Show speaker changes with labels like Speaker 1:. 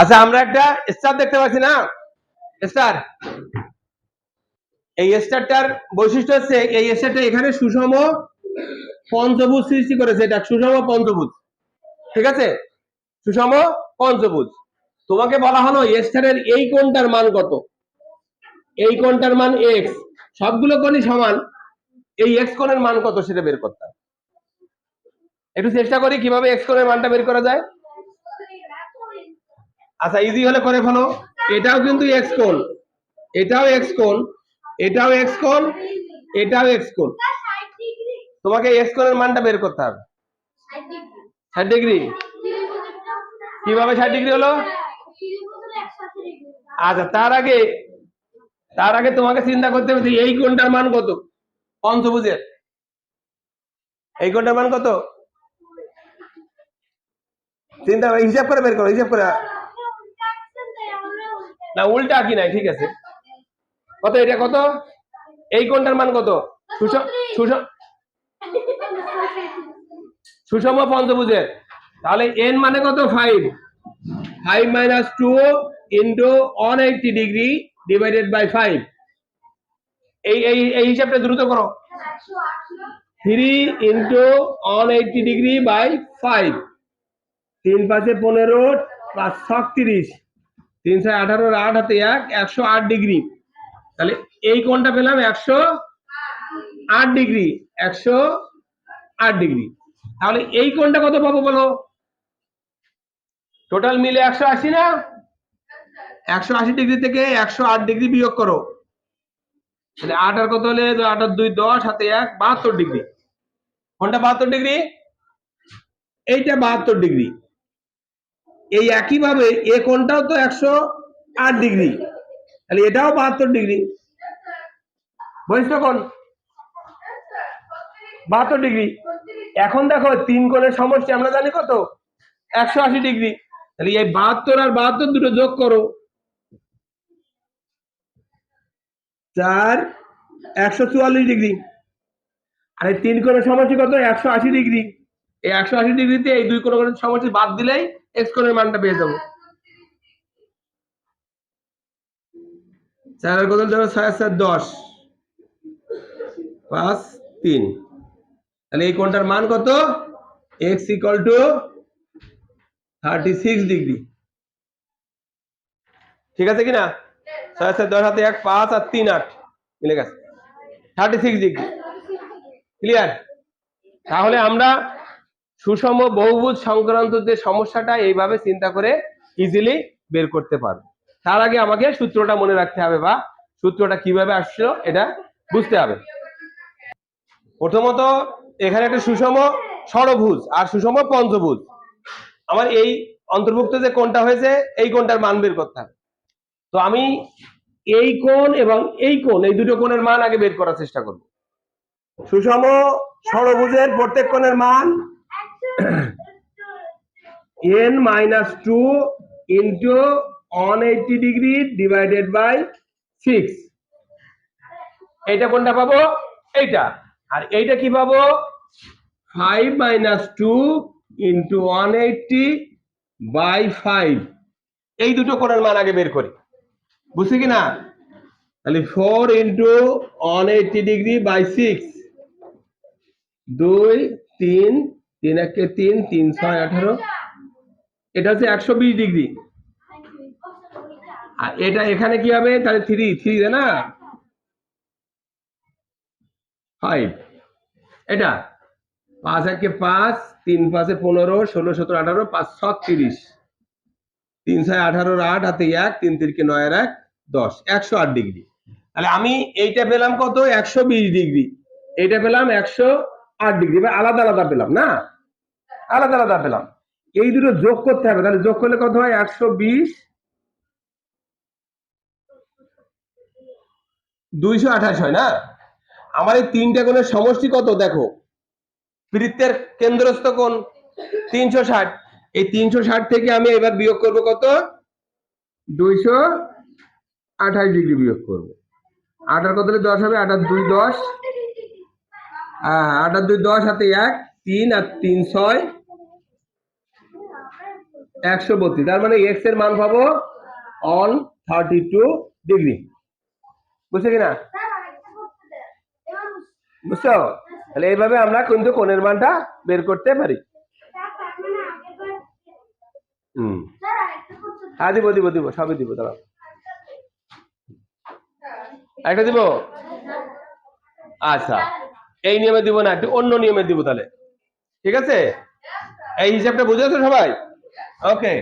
Speaker 1: আচ্ছা আমরা একটা স্টার দেখতে পাচ্ছি না? স্টার এই স্টারটার বৈশিষ্ট্য হচ্ছে, এই স্টারটা এখানে সুষম পঞ্চভুজ সৃষ্টি করেছে, এটা সুষম পঞ্চভুজ। ঠিক আছে? সুষম পঞ্চভুজ। তোমাকে বলা হলো স্টারের এই কোণটার মান কত? এই কোণটার মান এক্স সবগুলো কোণই সমান। এই এক্স কোণের মান কত সেটা বের করতে। একটু চেষ্টা করি কীভাবে এক্স কোণের মানটা বের করা যায়। আচ্ছা ইজি হলে করে ফেলো। এটাও কিন্তু এক্স কোণ এটাও এক্স কোণ এটাও এক্স কোণ এটাও এক্স কোণ তোমাকে এক্স কোণের মানটা বের করতে হবে। ষাট ডিগ্রি। কীভাবে ষাট ডিগ্রি হলো? আচ্ছা তার আগে তার আগে তোমাকে চিন্তা করতে হবে এই কোণটার মান কত? পঞ্চভুজের। এই কোণটার মান কত? চিন্তা হিসাব করে বের করো, হিসাব করে না, উল্টা কি নাই, ঠিক আছে। কত, এটা কত? এই কোনটার মান কত? সুষম পঞ্চভুজের। তাহলে এন মানে কত? Five five minus two into one eighty degree divided by five এই এই এই হিসাবটা দ্রুত করো। Three into one eighty degree by five তিন পাঁচে পনেরো পাঁচ ছত্রিশ। তিনশো আঠারোর আট হাতে এক, একশো আট ডিগ্রি। তাহলে এই কোণটা পেলাম একশো আট ডিগ্রি, একশো আট ডিগ্রি। তাহলে এই কোণটা কত পাবো বলো? টোটাল মিলে একশো আশি না? একশো আশি ডিগ্রি থেকে একশো আট ডিগ্রি বিয়োগ করো। তাহলে আট আর কত হলে? আট আর দুই, দশ, হাতে এক, বাহাত্তর ডিগ্রি। কোনটা বাহাত্তর ডিগ্রি? এইটা বাহাত্তর ডিগ্রি। এই একইভাবে এ কোণটাও তো একশো আট ডিগ্রি। তাহলে এটাও বাহাত্তর ডিগ্রি। বয়স কোন বাহাত্তর ডিগ্রি। এখন দেখো, তিন কোণের সমষ্টি আমরা জানি কত? একশো আশি ডিগ্রি। তাহলে এই বাহাত্তর আর বাহাত্তর দুটো যোগ করো। চার, একশো চুয়াল্লিশ ডিগ্রি। আর এই তিন কোণের সমষ্টি কত? একশো আশি ডিগ্রি। এই একশো আশি ডিগ্রিতে এই দুই কোণের সমষ্টি বাদ দিলেই এক্স কোণের মানটা পেয়ে যাব। চার আর কত যাবে ছয় চার দশ। পাঁচ, তিন। তাহলে এই মান কত? X two thirty six degree ঠিক আছে কিনা? ছয় দশ হাতে এক, পাঁচ আর তিন, আট। মিলে গেছে। থার্টি সিক্স ডিগ্রি ক্লিয়ার তাহলে আমরা সুষম বহুভুজ সংক্রান্ত যে সমস্যাটা, এইভাবে চিন্তা করে ইজিলি বের করতে পারব। তার আগে আমাকে সূত্রটা মনে রাখতে হবে বা সূত্রটা কীভাবে আসছিল এটা বুঝতে হবে। প্রথমত, এখানে একটা সুষম ষড়ভুজ আর সুষম পঞ্চভুজ। আমার এই অন্তর্ভুক্ত যে কোনটা হয়েছে, এই কোনটার মান বের করতে হবে। তো আমি এই কোণ এবং এই কোণ, এই দুটো কোণের মান আগে বের করার চেষ্টা করব। সুষম ষড়ভুজের প্রত্যেক কোণের মান n minus two into one eighty degree divided by six এইটা কোনটা পাবো? এইটা। আর এইটা কি পাবো? Five minus two into one eighty by five এই দুটো কোণের মান আগে বের করি। বুঝছি কি না? তাহলে into one eighty degree by six দুই, তিন তিন একে তিন তিন ছয় আঠারো। এটা হচ্ছে একশো বিশ ডিগ্রি। আর এটা এখানে কি হবে? তাহলে থ্রি থ্রি না? ফাইভ এটা? পাঁচ একে পাঁচ, তিন পাঁচে পনেরো, ষোলো, সতেরো, আঠারো, পাঁচ ছত্রিশ তিন ছয়, আঠারোর আট, হাতে এক, তিন তিরকে নয়ের এক, দশ। একশো আট ডিগ্রি। তাহলে আমি এইটা পেলাম কত? একশো বিশ ডিগ্রি। এইটা পেলাম একশো আট ডিগ্রি বা আলাদা আলাদা পেলাম, না? আলাদা আলাদা পেলাম। এই দুটো যোগ করতে হবে, তাহলে যোগ করলে কত হয়? একশো বিশ। দুইশো আঠাশ হয় না? আমার এই তিনটা কোণের সমষ্টি কত? দেখো, বৃত্তের কেন্দ্রস্থ কোণ তিনশো ষাট। এই তিনশো ষাট থেকে আমি এবার বিয়োগ করব কত? দুইশো আঠাশ ডিগ্রি বিয়োগ করব। আটার কত দশ হবে? আটার দুই, দশ। হ্যাঁ আটার দুই, দশ, হাতে এক, তিন আর তিন, ছয়। একশো বত্রিশ। তার মানে এক্সের মান পাবো অন থার্টি টু ডিগ্রি বুঝছ কিনা? বুঝছ? তাহলে এইভাবে আমরা কিন্তু কোণের মানটা বের করতে পারি। হুম। হ্যাঁ দিব দিব দিব, সবই দিব, দাঁড়াও। একটা দিব? আচ্ছা। এই নিয়মে দিব না, একটু অন্য নিয়মে দিব তাহলে। ঠিক আছে? এই হিসাবটা বুঝেছ সবাই? ওকে